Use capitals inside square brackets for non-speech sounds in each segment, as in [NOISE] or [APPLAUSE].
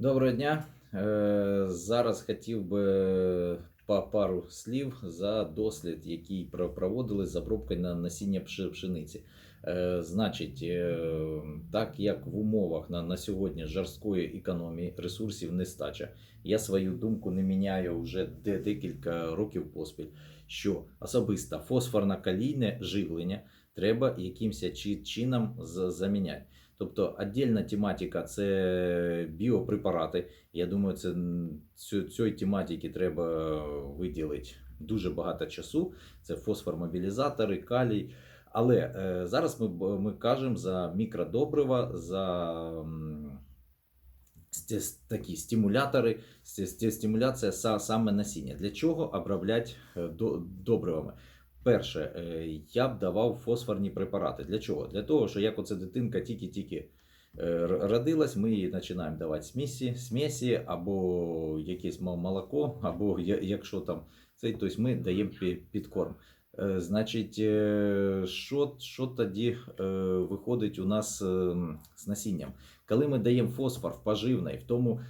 Доброго дня. Е, Зараз хотів би па- пару слів за дослід, який проводили з обробкою на насіння пшениці. Е, Значить, е, так як в умовах на, на сьогодні жорсткої економії ресурсів нестача, я свою думку не міняю вже де- декілька років поспіль, що особисто фосфорно-калійне живлення треба якимось чином заміняти. Тобто віддільна тематика це біопрепарати. Я думаю, це цієї тематики треба виділити дуже багато часу. Це фосформобілізатори, калій. Але е, зараз ми, ми кажемо за мікродобрива, за м, сте- такі стимулятори, сте- стимуляція са- саме насіння. Для чого обробляти е, добривами? Перше, е, я б давав фосфорні препарати. Для чого? Для того, що як оце дитинка тільки-тільки е, родилась, ми їй починаємо давати смісі, смісі або якесь молоко, або якщо там цей, тобто ми даємо підкорм. Е, Значить, що, що тоді виходить у нас з насінням? Коли ми даємо фосфор в поживний, в тому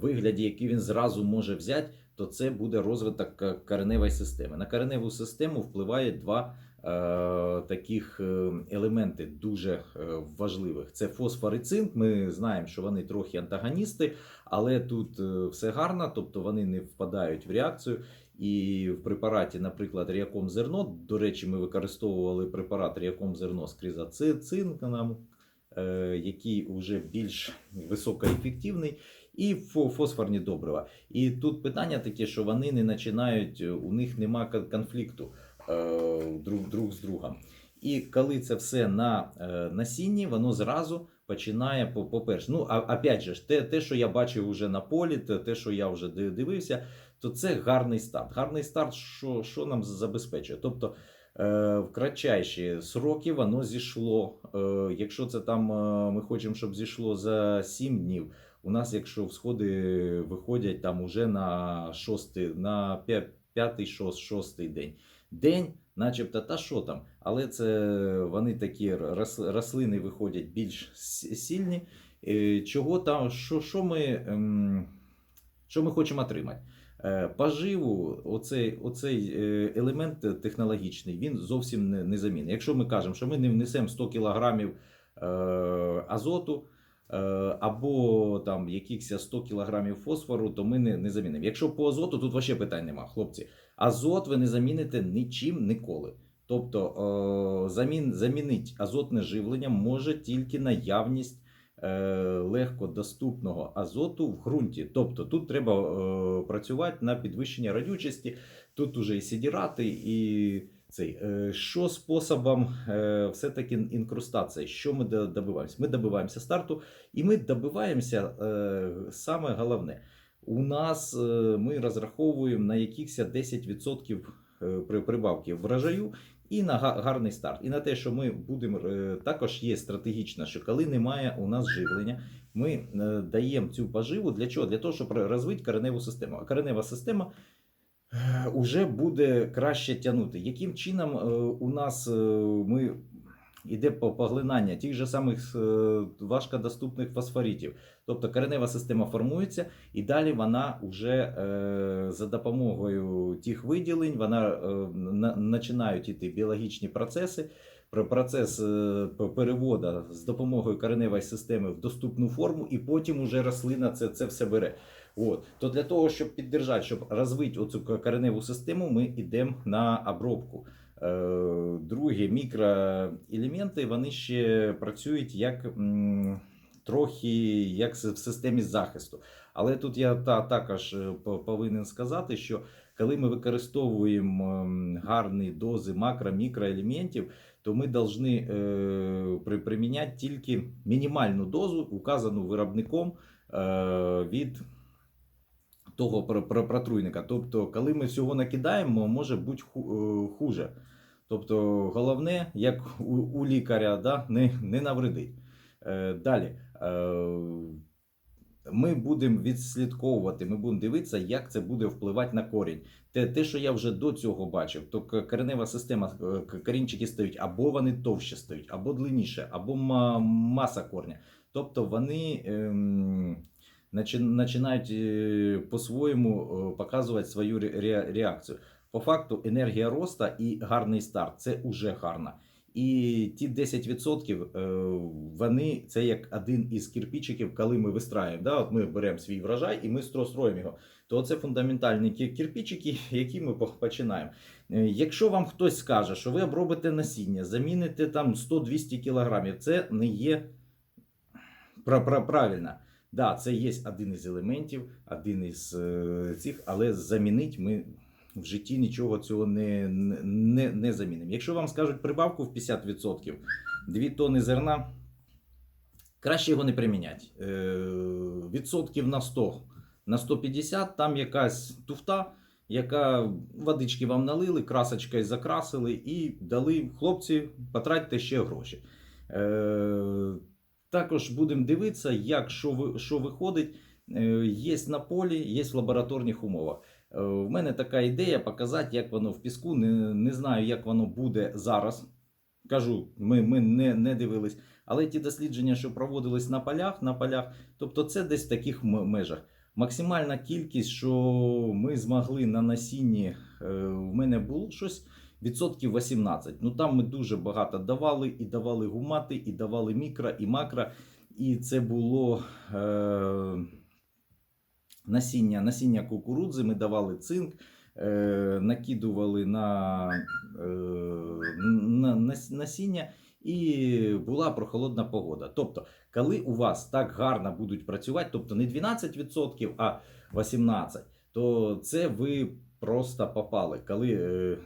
вигляді, який він зразу може взяти, то це буде розвиток кореневої системи. На кореневу систему впливає два е, таких е, елементи дуже е, важливих: це фосфор і цинк. Ми знаємо, що вони трохи антагоністи, але тут все гарно, тобто вони не впадають в реакцію. І в препараті, наприклад, ріаком зерно. До речі, ми використовували препарат ріаком зерно з кризоцинканом, е, який вже більш високоефективний, і фосфорні добрива. І тут питання таке, що вони не починають, у них нема конфлікту е, друг, друг з другом. І коли це все на е, насінні, воно зразу починає по- по-перше. Ну, а опять же, те, те, що я бачив уже на полі, те, що я вже дивився, то це гарний старт. Гарний старт, що, що нам забезпечує? Тобто е, в кратчайші сроки воно зійшло. Е, якщо це там е, ми хочемо, щоб зійшло за 7 днів. У нас, якщо всходи виходять там уже на шостий, на п'я- п'ятий, шост, шостий день. День, начебто, та що там, але це вони такі рослини виходять більш сильні. Е, Чого там, що, що, ми, ем, що ми хочемо отримати? Е, Поживу, оцей, оцей е, елемент технологічний, він зовсім не, не замінний. Якщо ми кажемо, що ми не внесемо 100 кілограмів е, азоту, або там якихось 100 кілограмів фосфору, то ми не, не замінимо. Якщо по азоту, тут взагалі питань нема, хлопці. Азот ви не заміните нічим ніколи. Тобто замін, замінити азотне живлення може тільки наявність легкодоступного азоту в ґрунті. Тобто тут треба е, працювати на підвищення радючості, тут уже і сідірати, і цей. Е, що способом е, все-таки інкрустації? Що ми добиваємося? Ми добиваємося старту, і ми добиваємося е, саме головне. У нас е, ми розраховуємо на якихось 10% е, прибавки врожаю і на гарний старт. І на те, що ми будемо е, також є стратегічно, що коли немає у нас живлення, ми е, даємо цю поживу для чого? Для того, щоб розвити кореневу систему. А коренева система вже буде краще тягнути. Яким чином е, у нас е, ми по поглинання тих же самих е, важкодоступних фосфоритів. Тобто коренева система формується, і далі вона вже е, за допомогою тих виділень вона е, на, починають іти біологічні процеси. Процес переводу з допомогою кореневої системи в доступну форму, і потім уже рослина це, це все бере. От. То для того, щоб піддержати, щоб розвити оцю кореневу систему, ми йдемо на обробку. Е, Друге, мікроелементи вони ще працюють як трохи як в системі захисту. Але тут я та, також е, повинен сказати, що коли ми використовуємо гарні дози макро-мікроелементів, то ми повинні е, приміняти тільки мінімальну дозу, указану виробником від того про- про- протруйника. Тобто, коли ми всього накидаємо, може бути е, хуже. Тобто, головне, як у, у лікаря, да, не, не навредить. Е, далі. Е, ми будемо відслідковувати, ми будемо дивитися, як це буде впливати на корінь. Те, те, що я вже до цього бачив, то коренева система, е, корінчики стають або вони товще стають, або длинніше, або маса корня. Тобто вони ем, починають е, по-своєму е, показувати свою ре- ре- реакцію. По факту, енергія роста і гарний старт це уже гарно. І ті 10% е, вони це як один із кирпичиків, коли ми вистраюємо. Да? От ми беремо свій врожай і ми стро- строїмо його. То це фундаментальні ки- кирпичики, [LAUGHS] які ми починаємо. Е, Якщо вам хтось скаже, що ви обробите насіння, заміните там 100-200 кілограмів, це не є пра- пра- правильно. Да, це є один із елементів, один із е, цих, але замінить ми в житті нічого цього не, не, не замінимо. Якщо вам скажуть прибавку в 50%, 2 тонни зерна, краще його не приміняти. Е, відсотків на 100, на 150, там якась туфта, яка водички вам налили, красочкою закрасили і дали хлопці, потратьте ще гроші. Е, також будемо дивитися, як що, що виходить. Е, Є на полі, є в лабораторних умовах. Е, В мене така ідея показати, як воно в піску. Не, не знаю, як воно буде зараз. Кажу, ми, ми не, не дивились. Але ті дослідження, що проводились на полях, на полях, тобто це десь в таких межах. Максимальна кількість, що ми змогли на насінні, е, в мене було щось відсотків 18. Ну там ми дуже багато давали, і давали гумати, і давали мікро, і макро. І це було е, насіння, насіння кукурудзи, ми давали цинк, е, накидували на, е, на, на насіння, і була прохолодна погода. Тобто, коли у вас так гарно будуть працювати, тобто не 12%, а 18%, то це ви просто попали. Коли е,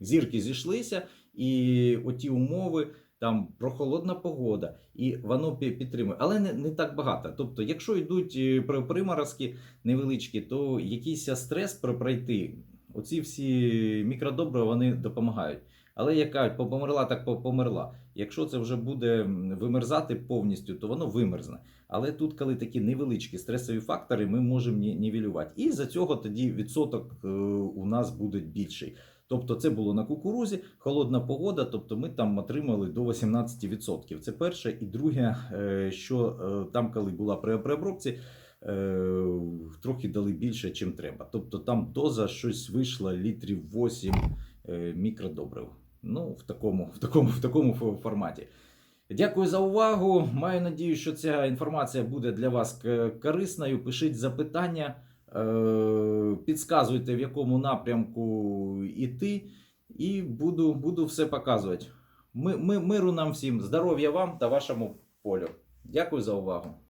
зірки зійшлися, і оті умови. Там прохолодна погода, і воно підтримує, але не, не так багато. Тобто, якщо йдуть е, приморозки невеличкі, то якийсь стрес про- пройти. Оці всі мікродобрива вони допомагають. Але яка померла, так по- померла. Якщо це вже буде вимерзати повністю, то воно вимерзне. Але тут, коли такі невеличкі стресові фактори, ми можемо нівелювати. І за цього тоді відсоток е, у нас буде більший. Тобто це було на кукурузі, холодна погода, тобто ми там отримали до 18%. Це перше. І друге, е, що е, там, коли була при обробці, е, трохи дали більше, чим треба. Тобто там доза щось вийшла літрів 8 е, мікродобрив. Ну, в такому, в такому, в такому форматі. Дякую за увагу. Маю надію, що ця інформація буде для вас корисною. Пишіть запитання, підказуйте, в якому напрямку йти, і буду, буду все показувати. Ми, ми, миру нам всім, здоров'я вам та вашому полю. Дякую за увагу.